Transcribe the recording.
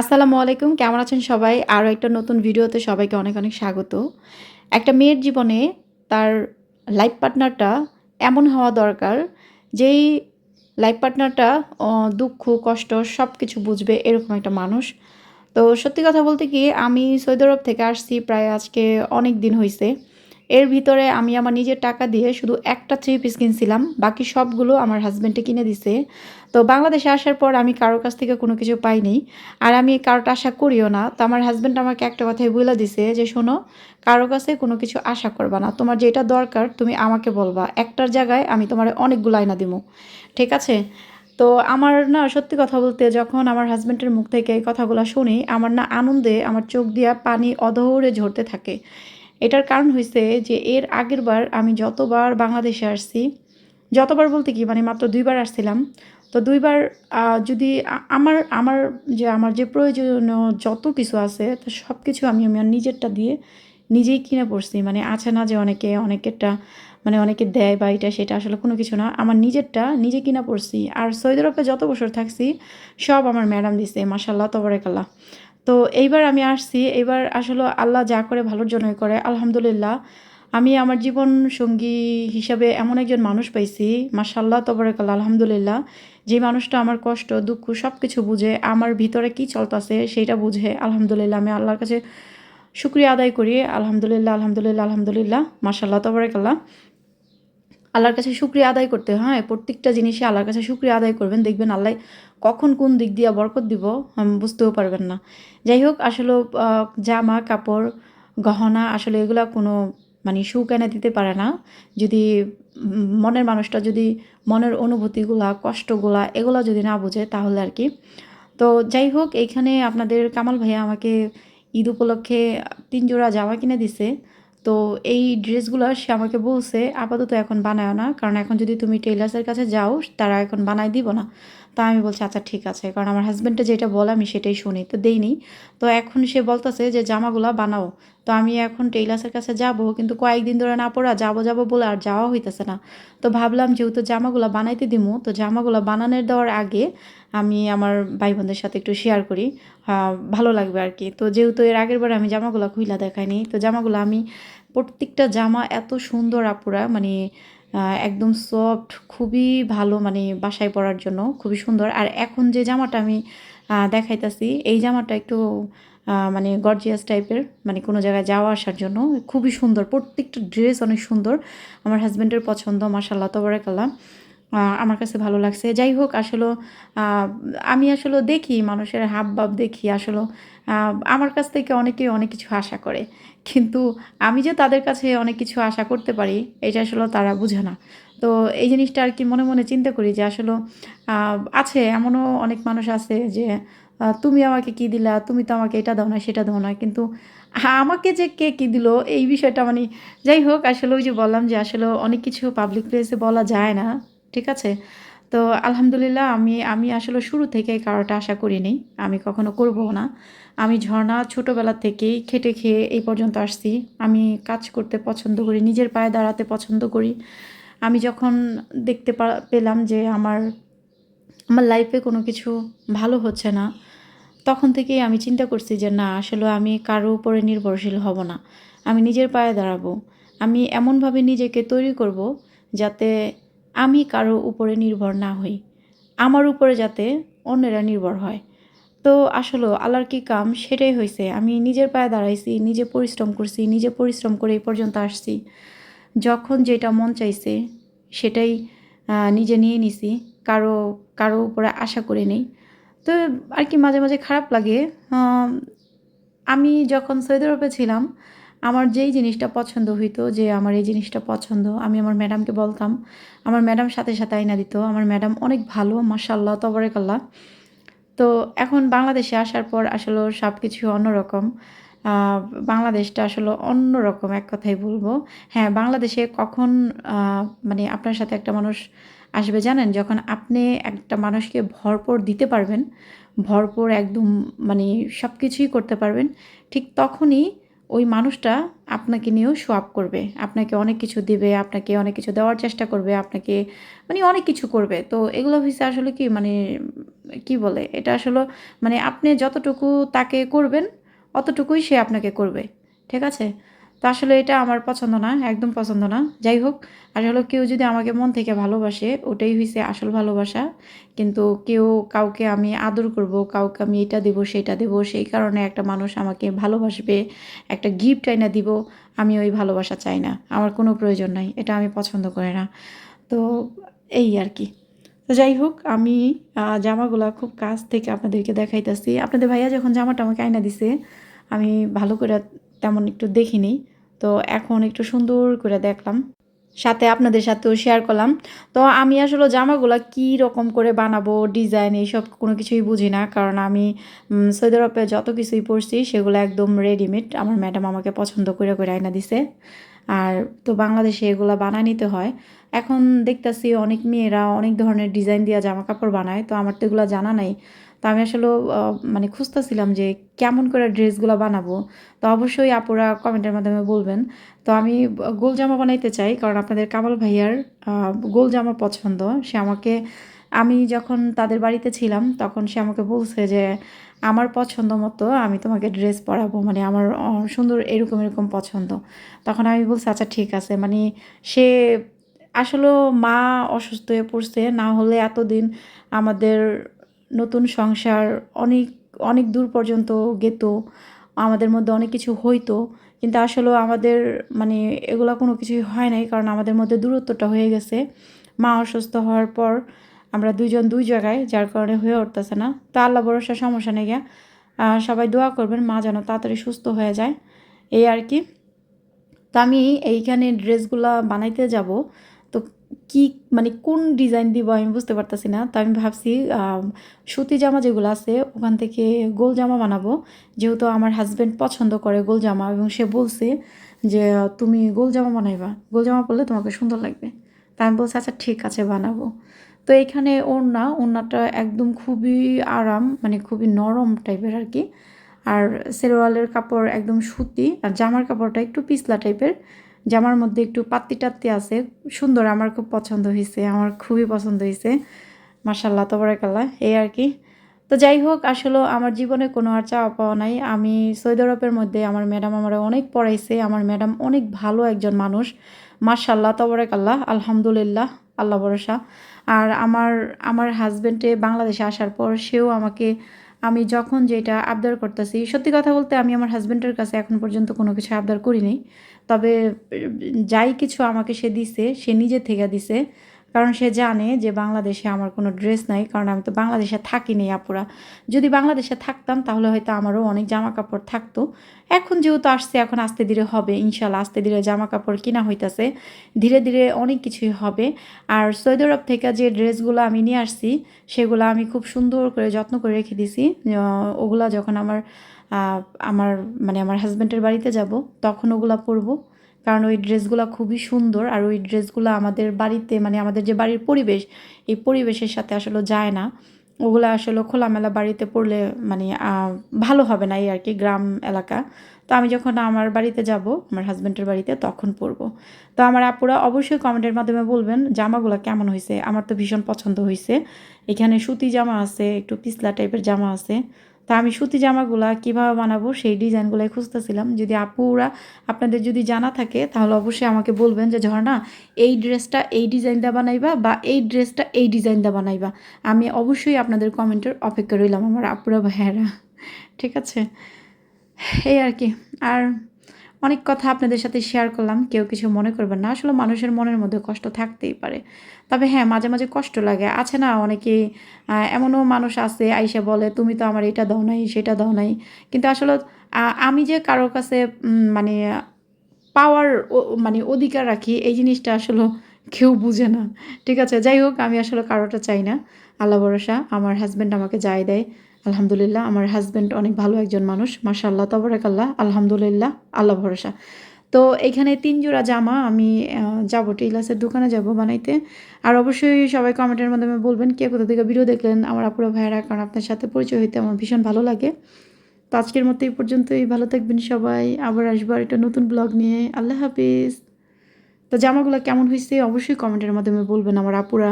আসসালামু আলাইকুম, কেমন আছেন সবাই? আরও একটা নতুন ভিডিওতে সবাইকে অনেক অনেক স্বাগত। একটা মেয়ের জীবনে তার লাইফ পার্টনারটা এমন হওয়া দরকার, যেই লাইফ পার্টনারটা দুঃখ, কষ্ট সব কিছু বুঝবে এরকম একটা মানুষ। তো সত্যি কথা বলতে কি, আমি সৌদি আরব থেকে আসছি প্রায় আজকে অনেক দিন হয়েছে এর ভিতরে আমি আমার নিজের টাকা দিয়ে শুধু একটা থ্রি পিস কিনছিলাম, বাকি সবগুলো আমার হাজব্যান্ডে কিনে দিছে। তো বাংলাদেশে আসার পর আমি কারোর কাছ থেকে কোনো কিছু পাইনি। আর আমি কারোটা আশা করিও না, তো আমার হাজব্যান্ড আমাকে একটা কথাই বলে দিছে যে, শোনো, কারও কাছে কোনো কিছু আশা করবা না। তোমার যেটা দরকার, তুমি আমাকে বলবা। একটার জায়গায় আমি তোমার অনেকগুলো আয়না দিব ঠিক আছে? তো আমার না, সত্যি কথা বলতে যখন আমার হাজব্যান্ডের মুখ থেকে এই কথাগুলো শুনি, আমার না আনন্দে, আমার চোখ দিয়া পানি অধরে ঝরতে থাকে। এটার কারণ হয়েছে যে এর আগের বার আমি যতবার বাংলাদেশে আসছি, যতবার বলতে কি মানে মাত্র দুইবার আসছিলাম, তো দুইবার যদি আমার আমার যে আমার যে প্রয়োজনীয় যত কিছু আছে, তো সব কিছু আমি আমার নিজেরটা দিয়ে নিজেই কিনে পড়ছি। মানে আছে না যে অনেকে, অনেকেরটা মানে অনেকে দেয় বা এটা সেটা আসলে কোনো কিছু না, আমার নিজেরটা নিজে কিনা পড়ছি। আর সৌদি আরবে যত বছর থাকছি, সব আমার ম্যাডাম দিছে মাসাল্লাহ তবরেকাল্লাহ। তো এইবার আমি আসছি। এইবার আসলে আল্লাহ যা করে ভালোর জন্যই করে, আলহামদুলিল্লাহ। আমি আমার জীবন সঙ্গী হিসাবে এমন একজন মানুষ পাইছি মাসাল্লাহ তবরেকাল্লাহ, আলহামদুলিল্লাহ। যে মানুষটা আমার কষ্ট, দুঃখ সব কিছু বুঝে, আমার ভিতরে কি চলতেছে সেইটা বুঝে, আলহামদুলিল্লাহ, আমি আল্লাহর কাছে শুক্রিয়া আদায় করি। আলহামদুলিল্লাহ আলহামদুলিল্লাহ আলহামদুলিল্লাহ মাসাল্লাহ তবরেকাল্লাহ। আল্লাহর কাছে শুক্রিয়া আদায় করতে হয়। প্রত্যেকটা জিনিসে আল্লাহর কাছে শুক্রিয়া আদায় করবেন। দেখবেন আল্লাহ কখন কোন দিক দিয়ে বরকত দিব বুঝতেও পারবেন না। যাই হোক, আসলে জামা, কাপড়, গহনা, আসলে এগুলা কোনো মানে সুখ এনে দিতে পারে না। যদি মনের মানুষটা যদি মনের অনুভূতিগুলা, কষ্টগুলা এগুলা যদি না বুঝে, তাহলে আর কি। তো যাই হোক, এইখানে আপনাদের কামাল ভাইয়া আমাকে ঈদ উপলক্ষে তিন জোড়া জামা কিনে দিছে। তো এই ড্রেসগুলো সে আমাকে বলছে, আপাতত এখন বানায় না, কারণ এখন যদি তুমি টেইলার্সের কাছে যাও, তারা এখন বানায় দিব না। তা আমি বলছি আচ্ছা ঠিক আছে। কারণ আমার হাজব্যান্ডে যেটা বলে, আমি সেটাই শুনি, তো দেইনি। তো এখন সে বলতেছে যে, জামাগুলা বানাও। তো আমি এখন টেইলার্সের কাছে যাব, কিন্তু কয়েকদিন ধরে না পড়া, যাব যাব বলে আর যাওয়া হইতেছে না। তো ভাবলাম যেহেতু জামাগুলা বানাইতে দিমু, তো জামাগুলা বানানোর দেওয়ার আগে আমি আমার ভাই বোনদের সাথে একটু শেয়ার করি। ভালো লাগবে আর কি। তো যেহেতু এর আগের বার আমি জামাগুলা খুইলা দেখাইনি, তো জামাগুলো আমি প্রত্যেকটা জামা এত সুন্দর আপুরা মানে একদম সফট খুবই ভালো মানে বাসায় পরার জন্য খুবই সুন্দর। আর এখন যে জামাটা আমি দেখাইতাছি এই জামাটা একটু মানে গর্জিয়াস টাইপের মানে কোনো জায়গায় যাওয়া আসার জন্য খুবই সুন্দর। প্রত্যেকটা ড্রেস অনেক সুন্দর। আমার হাজব্যান্ডের পছন্দ মাসাল্লাহ আহ, আমার কাছে ভালো লাগছে। যাই হোক, আসলে আমি আসলে দেখি, মানুষের হাব ভাব দেখি আসলে। আমার কাছ থেকে অনেকে অনেক কিছু আশা করে। কিন্তু আমি যে তাদের কাছে অনেক কিছু আশা করতে পারি, এটা আসলে তারা বুঝে না। তো এই জিনিসটা আর কি মনে মনে চিন্তা করি যে আসলে আছে এমনও অনেক মানুষ আছে যে তুমি আমাকে কি দিলা, তুমি তো আমাকে এটা দাও না, সেটা দাও না। কিন্তু আমাকে যে কে কী দিল, এই বিষয়টা মানে যাই হোক, আসলে ওই যে বললাম যে আসলে অনেক কিছু পাবলিক প্লেসে বলা যায় না। ঠিক আছে? তো আলহামদুলিল্লাহ আমি আমি আসলে শুরু থেকে কারোটা আশা করিনি। আমি কখনো করব না। আমি ঝর্ণা ছোটোবেলা থেকেই খেটে খেয়ে এই পর্যন্ত আসছি। আমি কাজ করতে পছন্দ করি, নিজের পায়ে দাঁড়াতে পছন্দ করি। আমি যখন দেখতে পেলাম যে আমার আমার লাইফে কোনো কিছু ভালো হচ্ছে না, তখন থেকেই আমি চিন্তা করছি যে না, আসলে আমি কারও উপরে নির্ভরশীল হব না। আমি নিজের পায়ে দাঁড়াবো। আমি এমনভাবে নিজেকে তৈরি করব যাতে আমি কারও উপরে নির্ভর না হই। আমার উপরে যাতে অন্যেরা নির্ভর হয়। তো আসলে আল্লাহর কি কাম? সেটাই হয়েছে আমি নিজের পায়ে দাঁড়াইছি, নিজে পরিশ্রম করছি, নিজে পরিশ্রম করে এই পর্যন্ত আসছি। যখন যেটা মন চাইছে, সেটাই নিজে নিয়ে নিছি। কারও কারও উপরে আশা করে নেই। তো আর কি মাঝে মাঝে খারাপ লাগে। আমি যখন সৌদি আরবে ছিলাম আমার যেই জিনিসটা পছন্দ হইতো, যে আমার এই জিনিসটা পছন্দ, আমি আমার ম্যাডামকে বলতাম। আমার ম্যাডাম সাথে সাথে আইনা দিত। আমার ম্যাডাম অনেক ভালো মাসাল্লাহ তবরেকাল্লাহ। তো এখন বাংলাদেশে আসার পর আসলে সব কিছু অন্যরকম বাংলাদেশটা আসলে অন্যরকম, এক কথাই বলব। হ্যাঁ বাংলাদেশে কখন মানে আপনার সাথে একটা মানুষ আসবে জানেন? যখন আপনি একটা মানুষকে ভরপুর দিতে পারবেন, ভরপুর একদম মানে সব কিছুই করতে পারবেন, ঠিক তখনই ওই মানুষটা আপনাকে নিয়েও আপ করবে। আপনাকে অনেক কিছু দিবে, আপনাকে অনেক কিছু দেওয়ার চেষ্টা করবে, আপনাকে মানে অনেক কিছু করবে। তো এগুলো হচ্ছে আসলে কি মানে কি বলে? এটা আসলে মানে আপনি যতটুকু তাকে করবেন, অতটুকুই সে আপনাকে করবে। ঠিক আছে? তো আসলে এটা আমার পছন্দ না, একদম পছন্দ না। যাই হোক আসলে কেউ যদি আমাকে মন থেকে ভালোবাসে, ওটাই হয়েছে আসল ভালোবাসা। কিন্তু কেউ কাউকে আমি আদর করব, কাউকে আমি এটা দেবো, সেটা দেবো, সেই কারণে একটা মানুষ আমাকে ভালোবাসবে, একটা গিফট আইনা দিব, আমি ওই ভালোবাসা চাই না। আমার কোনো প্রয়োজন নাই, এটা আমি পছন্দ করি না। তো এই আর কি। তো যাই হোক, আমি জামাগুলা খুব কাছ থেকে আপনাদেরকে দেখাইতেছি। আপনাদের ভাইয়া যখন জামাটা আমাকে আয়না দিছে, আমি ভালো করে তেমন একটু দেখিনি। তো এখন একটু সুন্দর করে দেখলাম। সাথে আপনাদের সাথেও শেয়ার করলাম। তো আমি আসলে জামাগুলা কি রকম করে বানাবো ডিজাইন এইসব কোনো কিছুই বুঝি না। কারণ আমি সৌদি আরবে যত কিছুই পড়ছি সেগুলো একদম রেডিমেড আমার ম্যাডাম আমাকে পছন্দ করে করে আয়না দিছে। আর তো বাংলাদেশে এগুলো বানায় নিতে হয়। এখন দেখতাছি অনেক মেয়েরা অনেক ধরনের ডিজাইন দিয়ে জামা কাপড় বানায়। তো আমার তো এগুলো জানা নাই। তো আমি আসলে মানে খুঁজতেছিলাম যে কেমন করে ড্রেসগুলো বানাবো। তো অবশ্যই আপুরা কমেন্টের মাধ্যমে বলবেন। তো আমি গোল জামা বানাইতে চাই, কারণ আপনাদের কামাল ভাইয়ার গোল জামা পছন্দ। সে আমাকে, আমি যখন তাদের বাড়িতে ছিলাম, তখন সে আমাকে বলছে যে, আমার পছন্দ মতো আমি তোমাকে ড্রেস পরাবো মানে আমার সুন্দর এরকম এরকম পছন্দ। তখন আমি বলছি আচ্ছা ঠিক আছে। মানে সে আসলে মা অসুস্থ হয়ে পড়ছে, না হলে এতদিন আমাদের নতুন সংসার, অনেক অনেক দূর পর্যন্ত গেত, আমাদের মধ্যে অনেক কিছু হইতো, কিন্তু আসলে আমাদের মানে এগুলো কোনো কিছুই হয় নাই, কারণ আমাদের মধ্যে দূরত্বটা হয়ে গেছে। মা অসুস্থ হওয়ার পর আমরা দুইজন দুই জায়গায়, যার কারণে হয়ে উঠতেছে না। তো আল্লাহ ভরসা, সমস্যা নেই গিয়া। সবাই দোয়া করবেন, মা যেন তাড়াতাড়ি সুস্থ হয়ে যায়। এই আর কি। তো আমি এইখানে ড্রেসগুলা বানাইতে যাব। কি মানে কোন ডিজাইন দিব আমি বুঝতে পারতেছি না। তো আমি ভাবছি সুতি জামা যেগুলো আছে, ওখান থেকে গোল জামা বানাবো। যেহেতু আমার হাজব্যান্ড পছন্দ করে গোল জামা এবং সে বলছে যে, তুমি গোল জামা বানাইবা। গোল জামা পরলে তোমাকে সুন্দর লাগবে। তা আমি বলছি আচ্ছা ঠিক আছে, বানাবো। তো এখানে ওড়না, ওড়নাটা একদম খুবই আরাম মানে খুবই নরম টাইপের আর কি আর সেরোয়ালের কাপড় একদম সুতি, আর জামার কাপড়টা একটু পিছলা টাইপের জামার মধ্যে একটু পাত্তি টাত্তি আছে। সুন্দর, আমার খুব পছন্দ হয়েছে আমার খুবই পছন্দ হয়েছে মার্শাল্লাহ তবরাকাল্লাহ, এই আর কি। তো যাই হোক, আসলে আমার জীবনে কোনো আর চাওয়া পাওয়া নাই। আমি সৌদি আরবের মধ্যে আমার ম্যাডাম আমার অনেক পড়াইছে, আমার ম্যাডাম অনেক ভালো একজন মানুষ। মার্শাল্লাহ তবরাকাল্লাহ, আলহামদুলিল্লাহ, আল্লাহ ভরসা। আর আমার আমার হাজব্যান্ডে বাংলাদেশে আসার পর সেও আমাকে আমি যখন যেটা আবদার করতেছি, সত্যি কথা বলতে আমি আমার হাজব্যান্ডের কাছে এখন পর্যন্ত কোনো কিছু আবদার করিনি। তবে যাই কিছু আমাকে সে দিছে, সে নিজে থেকে দিছে। কারণ সে জানে যে বাংলাদেশে আমার কোনো ড্রেস নাই, কারণ আমি তো বাংলাদেশে থাকিনি আপুরা। যদি বাংলাদেশে থাকতাম, তাহলে হয়তো আমারও অনেক জামা কাপড় থাকতো। এখন যেহেতু আসছে, এখন আস্তে ধীরে হবে ইনশাল্লাহ আস্তে ধীরে জামা কাপড় কিনা হইতাছে। ধীরে ধীরে অনেক কিছুই হবে। আর সৌদি আরব থেকে যে ড্রেসগুলো আমি নিয়ে আসছি, সেগুলো আমি খুব সুন্দর করে যত্ন করে রেখে দিছি। ওগুলা যখন আমার আমার মানে আমার হাজব্যান্ডের বাড়িতে যাব, তখন ওগুলা পরবো। কারণ ওই ড্রেসগুলো খুবই সুন্দর আর ওই ড্রেসগুলো আমাদের বাড়িতে মানে আমাদের যে বাড়ির পরিবেশ, এই পরিবেশের সাথে আসলে যায় না। ওগুলো আসলে খোলামেলা বাড়িতে পড়লে মানে ভালো হবে না এই আর কি গ্রাম এলাকা। তো আমি যখন আমার বাড়িতে যাব, আমার হাজব্যান্ডের বাড়িতে, তখন পরবো। তো আমার আপুরা অবশ্যই কমেন্টের মাধ্যমে বলবেন, জামাগুলো কেমন হয়েছে আমার তো ভীষণ পছন্দ হয়েছে এখানে সুতি জামা আছে, একটু পিছলা টাইপের জামা আছে। তা আমি সুতি জামাগুলা কীভাবে বানাবো সেই ডিজাইনগুলাই খুঁজতেছিলাম। যদি আপুরা আপনাদের যদি জানা থাকে, তাহলে অবশ্যই আমাকে বলবেন যে, ঝর্ণা, এই ড্রেসটা এই ডিজাইনটা বানাইবা বা এই ড্রেসটা এই ডিজাইনটা বানাইবা? আমি অবশ্যই আপনাদের কমেন্টের অপেক্ষা রইলাম, আমার আপুরা ভাইয়েরা। ঠিক আছে? এই আর কি। আর অনেক কথা আপনাদের সাথে শেয়ার করলাম কেউ কিছু মনে করবেন না। আসলে মানুষের মনের মধ্যে কষ্ট থাকতেই পারে। তবে হ্যাঁ মাঝে মাঝে কষ্ট লাগে। আছে না অনেকেই আহ, এমনও মানুষ আছে আইসা বলে তুমি তো আমার এটা দাও নাই সেটা দাও নাই। কিন্তু আসলে আমি যে কারোর কাছে মানে পাওয়ার মানে অধিকার রাখি এই জিনিসটা আসলে কেউ বুঝে না। ঠিক আছে? যাই হোক আমি আসলে কারোটা চাই না। আল্লাহ ভরসা আমার হাজব্যান্ড আমাকে যাই দেয়। আলহামদুলিল্লাহ, আমার হাজব্যান্ড অনেক ভালো একজন মানুষ। মাশাল্লাহ তবরাকাল্লাহ, আলহামদুলিল্লাহ, আল্লাহ ভরসা। তো এখানে তিন জোড়া জামা, আমি যাব, টেইলার্সের দোকানে যাব বানাইতে। আর অবশ্যই সবাই কমেন্টের মাধ্যমে বলবেন, কে কোথা থেকে ভিডিও দেখলেন, আমার আপুরা ভাইয়েরা, কারণ আপনার সাথে পরিচয় হইতে আমার ভীষণ ভালো লাগে। তো আজকের মতো এই পর্যন্তই, ভালো থাকবেন সবাই। আবার আসব আর একটা নতুন ব্লগ নিয়ে। আল্লাহ হাফিজ। তো জামাগুলো কেমন হয়েছে অবশ্যই কমেন্টের মাধ্যমে বলবেন আমার আপুরা।